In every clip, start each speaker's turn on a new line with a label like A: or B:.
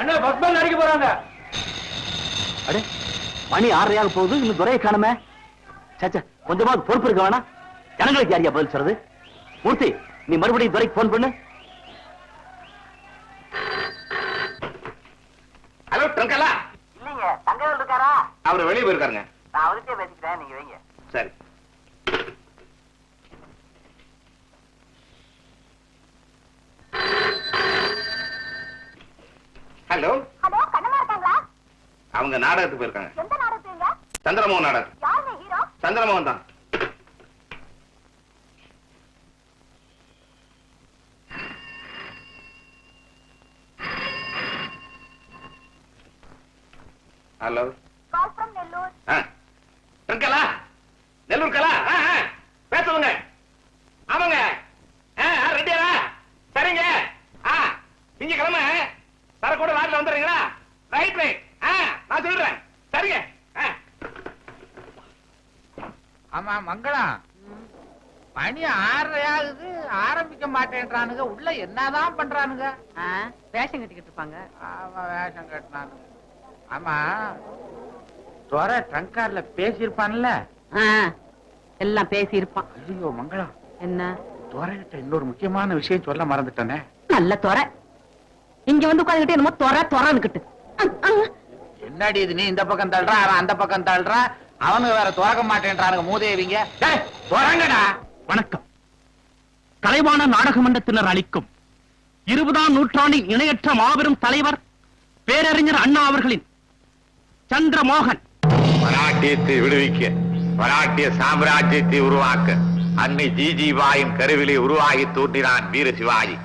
A: அண்ணா bus pant அடிக்க போறாங்க.
B: அடே மணி ஆறரையாக போகுது இன்னும் துறையை காணுமே. சச்சா கொஞ்சமாவது பொறுப்பு இருக்க வேணாம். ஜனங்களுக்கு யாரியா பதில் சொல்றது? மூர்த்தி நீ மறுபடியும் துறைக்கு போன் பண்ணு.
C: ஹலோ ட்ரங்கலா
B: இல்லைங்க தங்கவேல் இருக்காரா?
C: அவர் வெளியே போயிருக்காருங்க.
B: நான் அவர்கிட்ட பேசிக்கிறேன் நீங்க வைங்க.
C: ஹலோ.
D: ஹலோ கண்ணமா இருக்காங்களா?
C: அவங்க நாடகத்துக்கு போயிருக்காங்க.
D: எந்த நாடகத்துங்க
C: சந்திரமோகன் நாடகம்.
D: யாருங்க ஹீரோ?
C: சந்திரமோகன் தான். ஹலோ. லாட்ல வந்துடுறீங்களா ரைட் ரைட் ஆ நான் சொல்றேன். சரிங்க.
A: ஆமா மங்களம் மணி ஆறரை ஆகுது ஆரம்பிக்க மாட்டேன்றானுங்க. உள்ள என்னதான் பண்றானுங்க?
E: வேஷம் கட்டிக்கிட்டு இருப்பாங்க.
A: ஆமா வேஷம் கட்டினானுங்க. ஆமா துறை ட்ரங்கார்ல பேசியிருப்பான்ல?
E: எல்லாம் பேசி இருப்பான்
A: ஐயோ மங்களம்
E: என்ன?
A: துறைகிட்ட இன்னொரு முக்கியமான விஷயம் சொல்ல மறந்துட்டேனே.
E: நல்ல துறை. இங்க வந்து உட்காந்துக்கிட்டு என்னமோ துறை துறன்னுக்கிட்டு
A: என்னடி இது நீ இந்த பக்கம் தள்ளுற அவன் அந்த பக்கம் தள்ளுறான் அவனுக்கு வேற துறக்க மாட்டேன்றானுங்க மூதேவிங்க. டேய், துறங்கடா.
F: வணக்கம். கலைவாண நாடக மன்றத்தினர் அளிக்கும் இருபதாம் நூற்றாண்டின் இணையற்ற மாபெரும் தலைவர் பேரறிஞர் அண்ணா அவர்களின் சந்திரமோகன்.
C: மராட்டியத்தை விடுவிக்க மராட்டிய சாம்ராஜ்யத்தை உருவாக்க அன்னை ஜிஜிபாயின் கருவிலே உருவாகி தோன்றினான் வீர சிவாஜி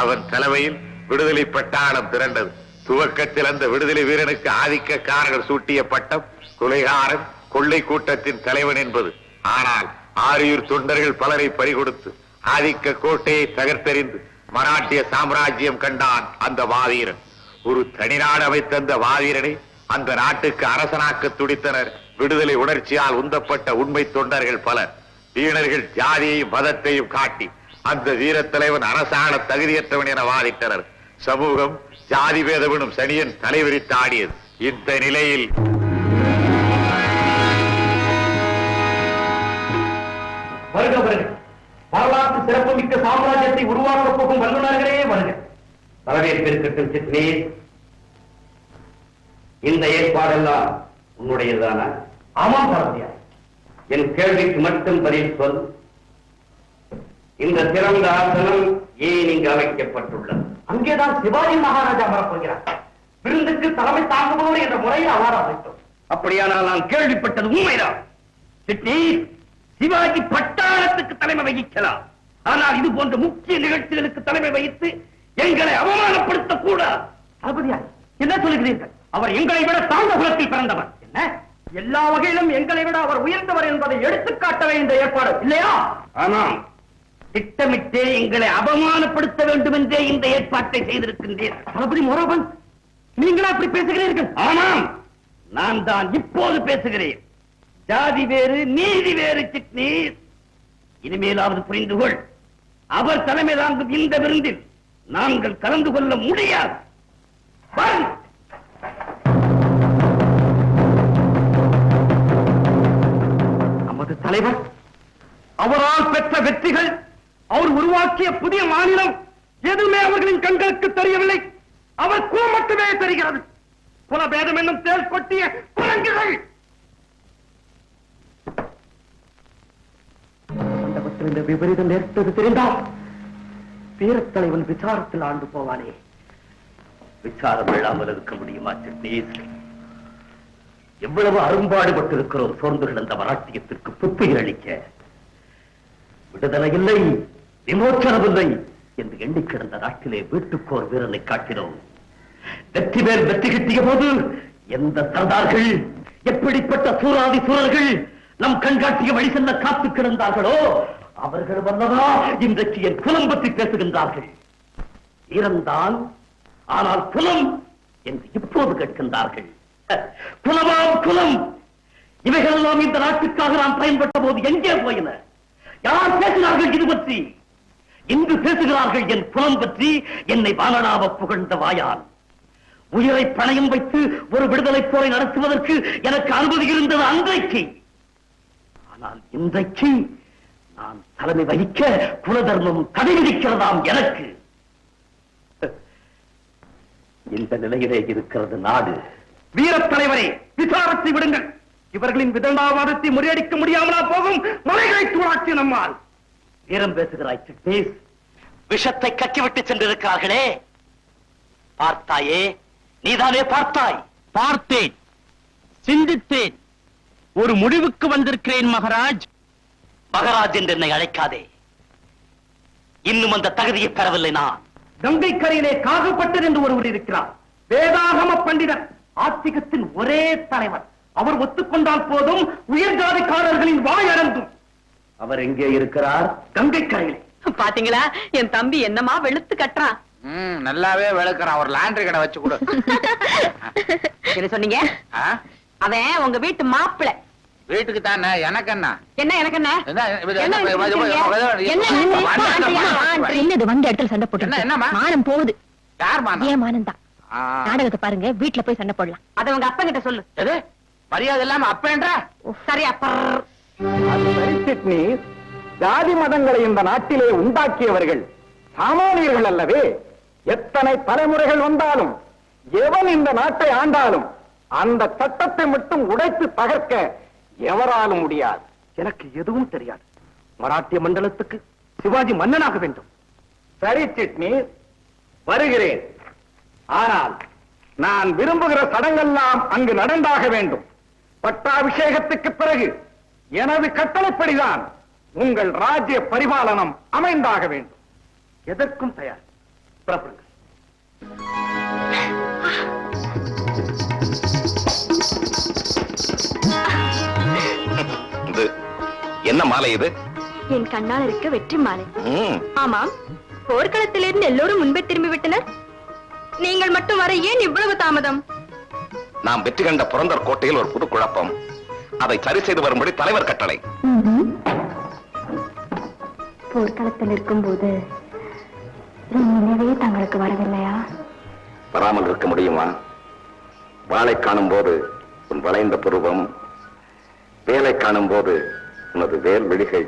C: அவன் தலைமையில் விடுதலை பட்டாளம் திரண்டது. துவக்கத்தில் அந்த விடுதலை வீரனுக்கு ஆதிக்கக்காரர்கள் சூட்டிய பட்டம் கொலைகாரன் கொள்ளை கூட்டத்தின் தலைவன் என்பது. ஆனால் ஆரியூர் தொண்டர்கள் பலரை பறிகொடுத்து ஆதிக்க கோட்டையை தகர்த்தெறிந்து மராட்டிய சாம்ராஜ்யம் கண்டான் அந்த வாவீரன். ஒரு தனிநாடு அமைத்த அந்த வாவீரனை அந்த நாட்டுக்கு அரசனாக்க துடித்தனர். விடுதலை உணர்ச்சியால் உந்தப்பட்ட உண்மை தொண்டர்கள் பலர். வீணர்கள் ஜாதியையும் மதத்தையும் காட்டி அந்த வீரத் தலைவன் அரசாண தகுதியற்றவன் என வாதிட்டனர். சமூகம் ஜாதி பேதவனும் சனியன் தலைவிரித்து ஆடியது இந்த நிலையில்
F: வருக வருக. வரலாற்று சிறப்புமிக்க சாம்ராஜ்யத்தை உருவாக்கப் போகும் வல்லுநர்களே வருக.
B: வரவேற்பிருக்கட்டும் சித்னி இந்த ஏற்பாடெல்லாம் உன்னுடையதான
F: ஆமாம் பாரதியார்
B: என் கேள்விக்கு மட்டும் பதில் சொல். இந்த சிறந்த ஆசனம் ஏன் இங்கு அமைக்கப்பட்டுள்ளது
F: அங்கேதான் சிவாஜி மகாராஜா வரப்போகிறார். விருந்துக்கு தலைமை தாங்குபவர் என்ற முறையில் அவார அமைத்தோம்
B: அப்படியானால் நான் கேள்விப்பட்டது உண்மைதான். சிட்னி சிவாஜி பட்டாளத்துக்கு தலைமை வகிக்கலாம். ஆனால் இது போன்ற முக்கிய நிகழ்ச்சிகளுக்கு தலைமை வகித்து எங்களை அவமானப்படுத்தக் கூடாது
F: என்ன சொல்லுகிறீர்கள் அவர் எங்களை விட தாழ்ந்த குலத்தில் பிறந்தவர். என்ன? எல்லா வகையிலும் எங்களை விட அவர் உயர்ந்தவர் என்பதை எடுத்துக்காட்டவே இந்த ஏற்பாடு இல்லையா?
B: ஆமாம். திட்டமிட்டே எங்களை அவமானப்படுத்த வேண்டும் என்றே இந்த ஏற்பாட்டை செய்திருக்கின்றேன்.
F: தளபதி மோராபன் நீங்களா அப்படி பேசுகிறீர்கள்?
B: ஆமாம். நான் தான் இப்போது பேசுகிறேன். ஜாதி வேறு நீதி வேறு சிட்னி. இனிமேலாவது புரிந்து கொள். அவர் தலைமை தாங்கும் இந்த விருந்தில் நாங்கள் கலந்து கொள்ள முடியாது.
F: நமது தலைவர் அவரால் பெற்ற வெற்றிகள் அவர் உருவாக்கிய புதிய மாநிலம் எதுவுமே அவர்களின் கண்களுக்கு தெரியவில்லை. அவர் கூ மட்டுமே தெரிகிறது. குலபேதம் என்னும் தேல் கொட்டிய குரங்குகள். இந்த விபரீதம் நேர்த்தது தெரிந்தால் வீரத்தலைவன் விசாரத்தில் ஆண்டு போவானே.
B: விசாரம் இல்லாமல் இருக்க முடியுமா சிட்னி எவ்வளவு அரும்பாடுபட்டிருக்கிறோம் சோர்ந்து கிடந்த மராட்டியத்திற்கு புத்துயிர் அளிக்க. விடுதலை இல்லை. விமோச்சனமில்லை என்று எண்ணி கிடந்த நாட்டிலே வீட்டுக்கோர் வீரனை காட்டினோம். வெற்றி மேல் வெற்றி கிட்டிய போது எந்த சர்தார்கள் எப்படிப்பட்ட சூறாதி சூழல்கள் நம் கண்காட்டிய வழி செல்ல காத்து கிடந்தார்களோ அவர்கள் வந்ததா இன்றைக்கு என் குலம் பற்றி பேசுகின்றார்கள். இறந்தால் ஆனால் குலம் என்று இப்போது கேட்கின்றார்கள். குலமாம் குலம் இவைகளெல்லாம் இந்த நாட்டுக்காக நாம் பயன்பட்ட போது எங்கே போயின? யார் பேசினார்கள் இது பற்றி? இன்று பேசுகிறார்கள் என் புலம் பற்றி என்னை வானனாவ புகழ்ந்த வாயால். உயிரை பணயம் வைத்து ஒரு விடுதலை போரை நடத்துவதற்கு எனக்கு அனுமதி இருந்தது அன்றைக்கு. ஆனால் இன்றைக்கு நான் தலைமை வகிக்க குலதர்மம் தடை விதிக்கிறதாம் எனக்கு. இந்த நிலையிலே இருக்கிறது நாடு.
G: வீரத் தலைவரே விசாரத்தை விடுங்கள். இவர்களின் விதண்டாவாதத்தை முறியடிக்க முடியாமலா போகும் மலைகளை தூளாக்கி நம்மால்.
B: வீரம் பேசுகிறாய் சிட்டேஸ் விஷத்தை கக்கிவிட்டு சென்றிருக்கிறார்களே. பார்த்தாயே நீதானே பார்த்தாய்.
F: பார்த்தேன். சிந்தித்தேன். ஒரு முடிவுக்கு வந்திருக்கிறேன் மகாராஜ்.
B: மகராஜ் என்று என்னை அழைக்காதே. இன்னும் அந்த தகுதியை பெறவில்லை நான்.
G: கங்கை கரையிலே காகப்பட்டர் என்று ஒருவர் இருக்கிறார். வேதாகம பண்டிதர் ஆத்திகத்தின் ஒரே தலைவர். அவர் ஒத்துக்கொண்டால் போதும் உயர் ஜாதிக்காரர்களின் வாய் அறந்தும்
B: அவர் எங்கே இருக்கிறார்?
G: கங்கை கரையிலே
H: பாத்தீங்களா? என் தம்பி என்னமா வெளுத்து கட்டுறான்.
A: ம் நல்லாவே விளக்குறான். ஒரு லாண்டரி கடை வச்சு கொடு.
H: என்ன சொன்னீங்க? அவன் உங்க வீட்டு மாப்பிளை.
A: வீட்டுக்கு தானே? எனக்கு என்ன?
H: என்ன எனக்கு என்ன.
I: என்னது வந்த இடத்துல சண்டை போட்டு? மானம் போகுது.
A: யார் மாமா
I: ஏன் மானம் தான். நாடகத்தை பாருங்க வீட்டுல போய் சண்டை போடலாம்.
H: அத உங்க அப்பா கிட்ட சொல்லு
A: மரியாதை இல்லாம அப்பேன்ற?
H: சரி அப்பா
G: சிட்னி ஜாதி மதங்களை இந்த நாட்டிலே உண்டாக்கியவர்கள் சாமானியர்கள் அல்லவே. எத்தனை தலைமுறைகள் வந்தாலும் எவன் இந்த நாட்டை ஆண்டாலும் அந்த சட்டத்தை மட்டும் உடைத்து தகர்க்க எவராலும் முடியாது. எனக்கு எதுவும் தெரியாது. மராட்டிய மண்டலத்துக்கு சிவாஜி மன்னனாக வேண்டும். சரி சிட்னி வருகிறேன். ஆனால் நான் விரும்புகிற சடங்கெல்லாம் அங்கு நடந்தாக வேண்டும். பட்டாபிஷேகத்துக்கு பிறகு எனது கட்டளைப்படிதான் உங்கள் ராஜ்ய பரிபாலனம் அமைந்தாக வேண்டும். எதற்கும் தயார். புறப்படுங்கள்.
J: இது என்ன மாலை இது?
K: என் கண்ணால் இருக்க வெற்றி மாலை. ஆமாம். போர்க்களத்திலிருந்து எல்லோரும் முன்பே திரும்பி விட்டனர். நீங்கள் மட்டும் வர ஏன் இவ்வளவு தாமதம்?
J: நாம் வெற்றி கண்ட புரந்தர் கோட்டையில் ஒரு புது குழப்பம் அதை சரி செய்து வரும்படி தலைவர் கட்டளை.
K: போர்க்களத்தில் இருக்கும்போது என் நினைவே தங்களுக்கு வரவில்லையா?
J: வராமல் இருக்க முடியுமா? வாளை காணும் போது உன் வளைந்த புருவம் வேலை காணும் போது உனது வேல் விழிகை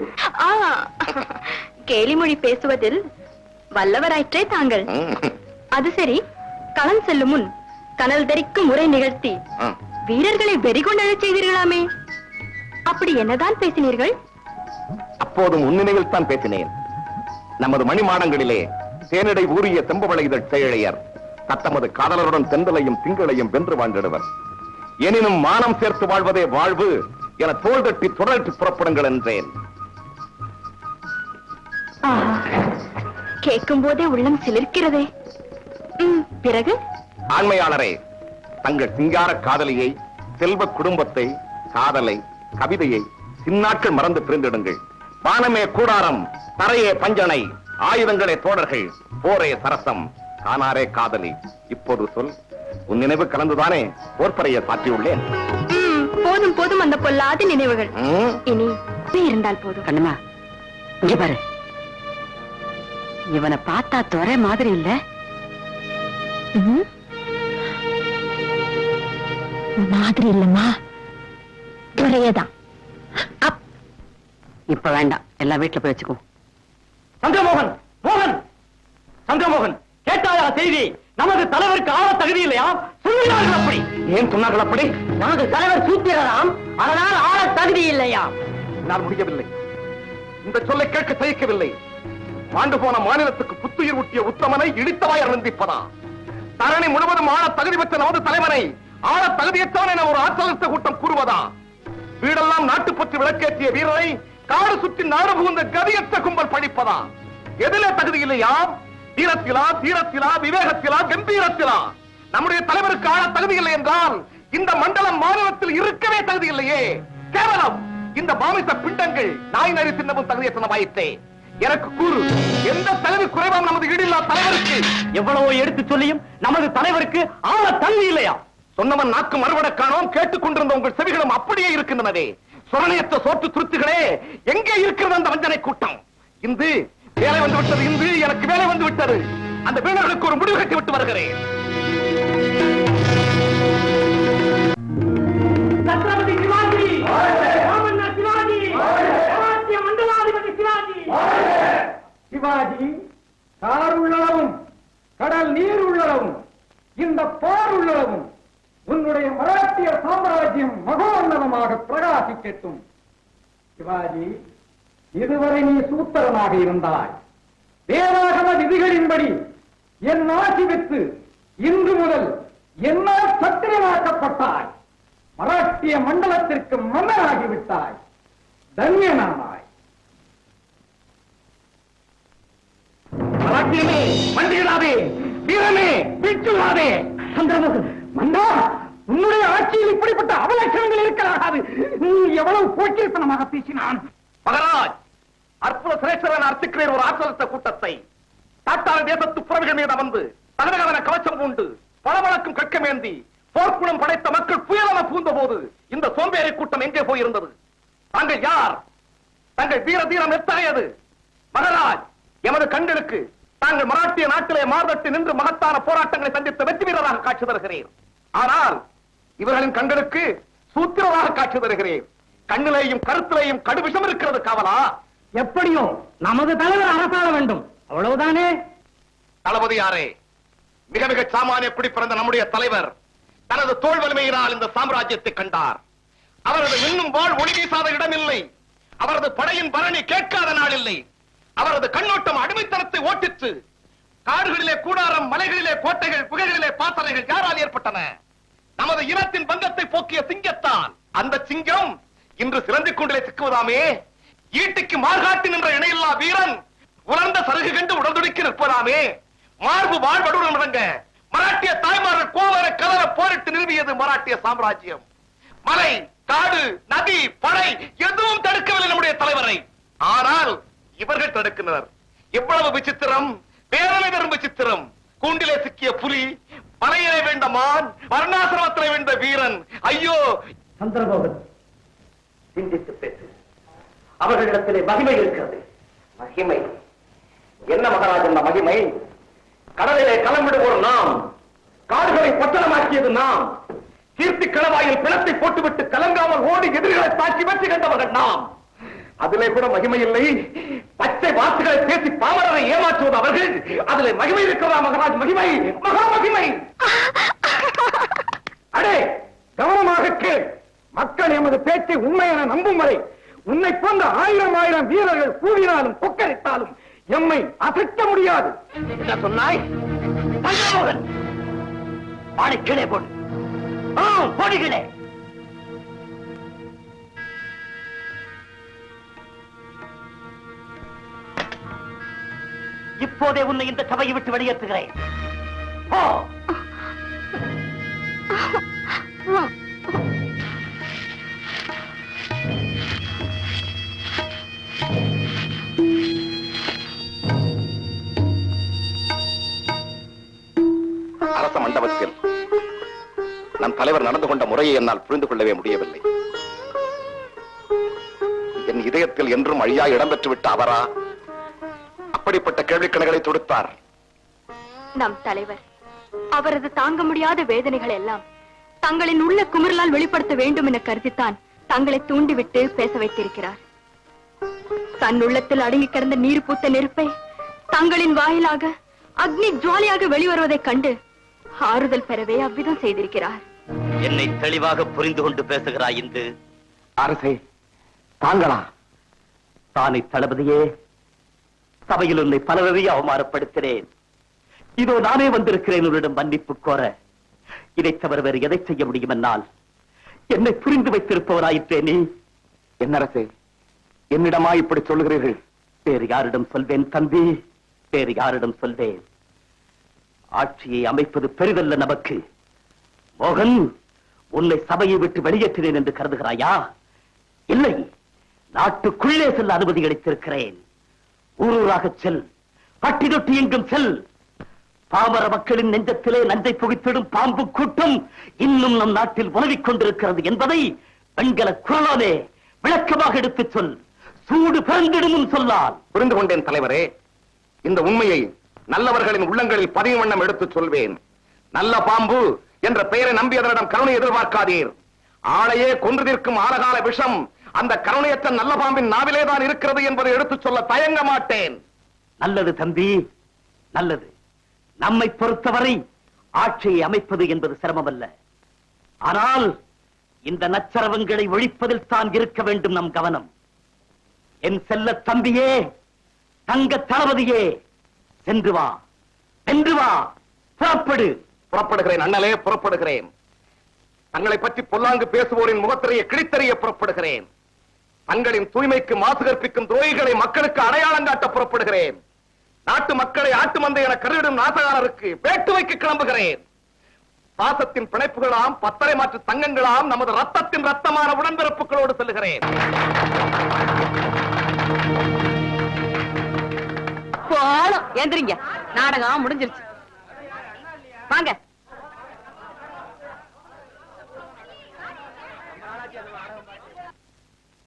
K: ஆ கேலி மொழி பேசுவதில் வல்லவராயிற்றே தாங்கள். அது சரி களம் செல்லும் முன் கனல் தரிக்கும் உரை நிகழ்த்தி. வீரர்களை வெறிகொண்டழச் செய்தீர்களாமே. அப்படி என்னதான் பேசினீர்கள்?
J: அப்போதும் உன்னினைவில் தான் பேசினேன். நமது மணிமாடங்களிலே தேனிடை ஊறிய செம்பவளை இதழ் செயழையர் தத்தமது காதலருடன் தென்றலையும் திங்களையும் வென்று வாழ்ந்திடுவர். எனினும் மானம் சேர்த்து வாழ்வதே வாழ்வு என தோள் தட்டி தொடர்ச்சி புறப்படுங்கள் என்றேன்.
K: கேட்கும் போதே உள்ளம் சிலிர்க்கிறதே. பிறகு?
J: ஆண்மையாளரே தங்கள் சிங்கார காதலியை செல்வ குடும்பத்தை காதலை கவிதையை சின்னாட்கள் மறந்து பிரிந்திடுங்கள். வானமே கூடாரம் தரையே பஞ்சனை ஆயுதங்களே தோழர்கள் போரே சரசம் காணாரே காதலி. இப்போது சொல் உன் நினைவு கலந்துதானே போர்ப்பறையை சாற்றியுள்ளேன்?
K: ம், போதும் போதும் அந்த பொல்லாத நினைவுகள். இனி நீ இருந்தால் போதும்.
H: கண்ணுமா இங்க பாரு. இவனை பார்த்தா துறை மாதிரி இல்ல.
I: மாதிரி இல்லம்மா. அப்.
H: இப்ப வேண்டாம். எல்லாம் வீட்டுல போய் வச்சுக்கோ
G: சந்திரமோகன் மோகன். சந்திரமோகன் கேட்டாயா செய்தி? நமது தலைவருக்கு ஆள தகுதி இல்லையா? சொல்லுகிறார்கள் அப்படி. ஏன் சொன்னார்கள் அப்படி? நமது தலைவர் சூத்திரராம் அதனால் ஆள தகுதி இல்லையா?
J: என்னால் முடியவில்லை. இந்த சொல்லை கேட்க தயக்கவில்லை. ஆண்டு போன மாநிலத்துக்கு புத்துயிர் ஊட்டிய உத்தமனை இடித்தவாய் அருந்திப்பதா? தரணி முழுவதும் ஆள தகுதி பெற்ற நமது தலைவனை ஆள தகுதியற்றவன் என ஒரு ஆற்றலத்த கூட்டம் கூறுவதா? வீடெல்லாம் நாட்டுப்பற்று விளக்கேற்றிய வீரரை காடு சுற்றி நாடு புகுந்த கதியற்ற கும்பல் பழிப்பதா எதிலே தகுதி இல்லையா? தீரத்திலா தீரத்திலா விவேகத்திலா கம்பீரத்திலா? நம்முடைய தலைவருக்கு ஆள தகுதி இல்லை என்றால் இந்த மண்டலம் மாநிலத்தில் இருக்கவே தகுதி இல்லையே. கேவலம்! இந்த மாமிச பிண்டங்கள் நாய் நரி தின்னவும் தகுதியற்றனவாயிற்றே எனக்கு கூறு எந்த தலைவி குறைவாம் நமது ஈடில்லா தலைவருக்கு?
G: எவ்வளவோ எடுத்து சொல்லியும் நமது தலைவருக்கு ஆள தகுதி இல்லையா?
J: சொன்னவன் நாக்கு மறுபட காணோம் கேட்டுக் கொண்டிருந்த உங்கள் செவிகளும் அப்படியே இருக்கின்றனவே. சுரணயத்த சோற்று துருத்துகளே எங்கே இருக்கிறது அந்த வஞ்சனை கூட்டம்? இந்து வேலை வந்து விட்டது இந்து எனக்கு வேலை வந்து விட்டது. அந்த வீரர்களுக்கு ஒரு முடிவு கட்டி விட்டு வருகிறேன். சிவாஜி இதுவரை நீ சூத்திரனாக இருந்தாய். வேதாகம விதிகளின்படி என் ஆட்சி வித்து இன்று முதல் என்னால் சத்திரியமாக்கப்பட்டாய் மராட்டிய மண்டலத்திற்கு மன்னராகிவிட்டாய் தன்யனானாய். மராட்டியமே மண்டியிடாதே வீரமே பிச்சுடாதே சந்திரமுகன் மண்டா! உன்னுடைய ஆட்சியில் இப்படிப்பட்ட அவலட்சணங்கள் இருக்கலாகாது. நீ எவ்வளவு போக்கிருத்தனமாக பேசினான். மகராஜ் அற்புத சிரேஸ்வரன் அர்த்திக்கிறேன் ஒரு ஆற்றலத்த கூட்டத்தை. தாட்டாள தேசத்து புறவிகள் மீது அமர்ந்து தகவன கவச்சம் உண்டு பளபளக்கும் கட்கமேந்தி போர்க்குணம் படைத்த மக்கள் புயலென பூந்த போது இந்த சோம்பேறி கூட்டம் எங்கே போயிருந்தது? தாங்கள் யார்? தங்கள் வீர தீரம் எத்தகையது? மகராஜ் எமது கண்களுக்கு தாங்கள் மராட்டிய நாட்டிலே மாறுபட்டு நின்று மகத்தான போராட்டங்களை சந்தித்து வெற்றி வீரராக காட்சி தருகிறேன் ஆனால் இவர்களின் கண்களுக்கு சூத்திரராக காட்சி தருகிறேன். கண்ணிலேயும் கருத்திலேயும் கடுவிஷம் இருக்கிறது காவலா? எப்படியோ நமது தலைவர் அரசாள வேண்டும். அவ்வளவுதானே? தளபதி யாரே மிக மிக சாமானிய குடி பிறந்த நம்முடைய தலைவர் தனது தோல் வலிமையினால் இந்த சாம்ராஜ்யத்தை கண்டார். அவரது இன்னும் வாழ் ஒளி வீசாத இடமில்லை. அவரது படையின் பரணி கேட்காத நாள் இல்லை அவரது கண்ணோட்டம் அடிமைத்தனத்தை ஓட்டிற்று. காடுகளிலே கூடாரம் மலைகளிலே கோட்டைகள் குகைகளிலே பாசறைகள் யாரால் ஏற்பட்டன? நமது இனத்தின் பங்கத்தை போக்கிய சிங்கத்தான். அந்த சிங்கம் இன்று சிறந்து கொண்டிலே சிக்குவதாமே. ஈட்டிக்கு மார்காட்டி நின்ற இணையில்லா வீரன் உலர்ந்த சருகு கண்டு உடந்துடிக்கு நிற்பதாமே. மார்பு வாழ்வடுடன் நடங்க மராட்டிய தாய்மார்கள் கோவர கலர போரிட்டு நிறுவியது மராட்டிய சாம்ராஜ்யம். மலை காடு நதி படை எதுவும் தடுக்கவில்லை நம்முடைய தலைவரை. ஆனால் இவர்கள் தடுக்கின்றனர். எவ்வளவு விசித்திரம் பேரலை தரும் விசித்திரம். கூண்டிலே சிக்கிய புலி மலையிலே வேண்ட மான் வர்ணாசிரமத்திலே வேண்ட வீரன். ஐயோ!
B: சந்திரபோகன் சிந்தித்து பேசு. அவர்களிடத்திலே மகிமை இருக்கிறது.
J: மகிமை. என்ன மகராஜ் மகிமை? கடலிலே கலம்பிடுவோர் நாம். காடுகளை பட்டணமாக்கியது நாம். கீர்த்தி களவாயில் பிளத்தை போட்டுவிட்டு கலங்காமல் ஓடி எதிரிகளை தாக்கி வெற்றி கண்டவர்கள் நாம். அதிலே கூட மகிமை இல்லை. பச்சை வார்த்தைகளை பேசி பாமரரை ஏமாற்றுவது அவர்கள். அதிலே மகிமை இருக்கிறதா மகராஜ்? மகிமை மகா மகிமை. அடே கவனமாக கேள். மக்கள் எமது பேச்சை உண்மை என நம்பும் வரை உன்னை போன்ற ஆயிரம் ஆயிரம் வீரர்கள் கூவினாலும் கொக்கரித்தாலும் எம்மை அசைக்க முடியாது.
B: என்ன சொன்னாய்? சந்திரமோகன் பாடி கீழே போடு. போடுகிறேன் இப்போதே உன்னை இந்த சபையை விட்டு வெளியேற்றுகிறேன். போ.
L: அரச மண்டபத்தில் நம் தலைவர் நடந்து கொண்ட முறையை என்னால் புரிந்து கொள்ளவே முடியவில்லை. என் இதயத்தில் என்றும் அழியா இடம்பெற்று விட்ட அவரா அப்படிப்பட்ட கேள்விக்கணைகளை தொடுத்தார்.
K: நம் தலைவர் அவரது தாங்க முடியாத வேதனைகள் எல்லாம் தங்களின் உள்ள குமுறலால் வெளிப்படுத்த வேண்டும் என கருதித்தான் தங்களை தூண்டிவிட்டு பேச வைத்திருக்கிறார். தன் உள்ளத்தில் அடங்கி கிடந்த நீர் பூத்த நெருப்பை தங்களின் வாயிலாக அக்னி ஜுவாலியாக வெளிவருவதைக் கண்டு ஆறுதல் பெறவே அவ்விதம் செய்திருக்கிறார்.
B: என்னை தெளிவாக புரிந்து கொண்டு பேசுகிறாய் இன்று
J: அரசே தாங்களா?
B: தானே தளபதியே சபையில் உன்னை பலரவே அவமானப்படுத்தினேன். இதோ நானே வந்திருக்கிறேன் உன்னிடம் மன்னிப்பு கோர. இதைத் தவிர வேறு எதை செய்ய முடியும் என்னால் என்னை புரிந்து வைத்திருப்பவராயிற்றே நீ.
J: என்ன அரசே என்னிடமா இப்படி சொல்லுகிறீர்கள்?
B: வேறு யாரிடம் சொல்வேன் தம்பி. வேறு யாரிடம் சொல்வேன். ஆட்சியை அமைப்பது பெரிதல்ல நமக்கு. மோகன் உன்னை சபையை விட்டு வெளியேற்றினேன் என்று கருதுகிறாயா? இல்லை நாட்டுக்குள்ளே செல்ல அனுமதி அளித்திருக்கிறேன். ஊரூராக செல். பட்டி தொட்டி எங்கும் செல். பாமர மக்களின் நெஞ்சத்திலே நஞ்சை புகித்திடும் பாம்பு கூட்டம் இன்னும் நம் நாட்டில் உணவிக் கொண்டிருக்கிறது என்பதை பெண்கள குரலாலே விளக்கமாக எடுத்துச் சொல். சூடு பிறந்திடும் சொல்லால்.
L: புரிந்து கொண்டேன் தலைவரே. இந்த உண்மையை நல்லவர்களின் உள்ளங்களில் பதிவு வண்ணம் எடுத்துச் சொல்வேன். நல்ல பாம்பு என்ற பெயரை நம்பியதனிடம் கருணை எதிர்பார்க்காதீர். ஆளையே கொன்று நிற்கும் ஆழகால விஷம் அந்த கருணையற்ற நல்ல பாம்பின் நாவிலேதான் இருக்கிறது என்பதை எடுத்துச் சொல்ல தயங்க மாட்டேன்.
B: நல்லது தம்பி நல்லது. நம்மை பொறுத்தவரை ஆட்சியை அமைப்பது என்பது சிரமமல்ல. ஆனால் இந்த நச்சரவங்களை ஒழிப்பதில் தான் இருக்க வேண்டும் நம் கவனம். என் செல்ல தம்பியே தங்க தளபதியே சென்று வா. சென்று வா. புறப்படு.
J: புறப்படுகிறேன் அண்ணலே புறப்படுகிறேன். தங்களை பற்றி பொல்லாங்கு பேசுவோரின் முகத்திரையை கிழித்தறிய புறப்படுகிறேன். தங்களின் தூய்மைக்கு மாசு கற்பிக்கும் துரோகிகளை மக்களுக்கு அடையாளம் காட்ட புறப்படுகிறேன். நாட்டு மக்களை ஆட்டு மந்தை என கருவிடும் நாசகாரருக்கு வேட்டு வைக்க கிளம்புகிறேன். பாசத்தின் பிணைப்புகளாம் பத்தரை மாற்று தங்கங்களாம் நமது ரத்தத்தின் ரத்தமான உடன்பிறப்புகளோடு செல்லுகிறேன்.
H: போலும். எந்திரிங்க நாடகம் முடிஞ்சிருச்சு. வாங்க.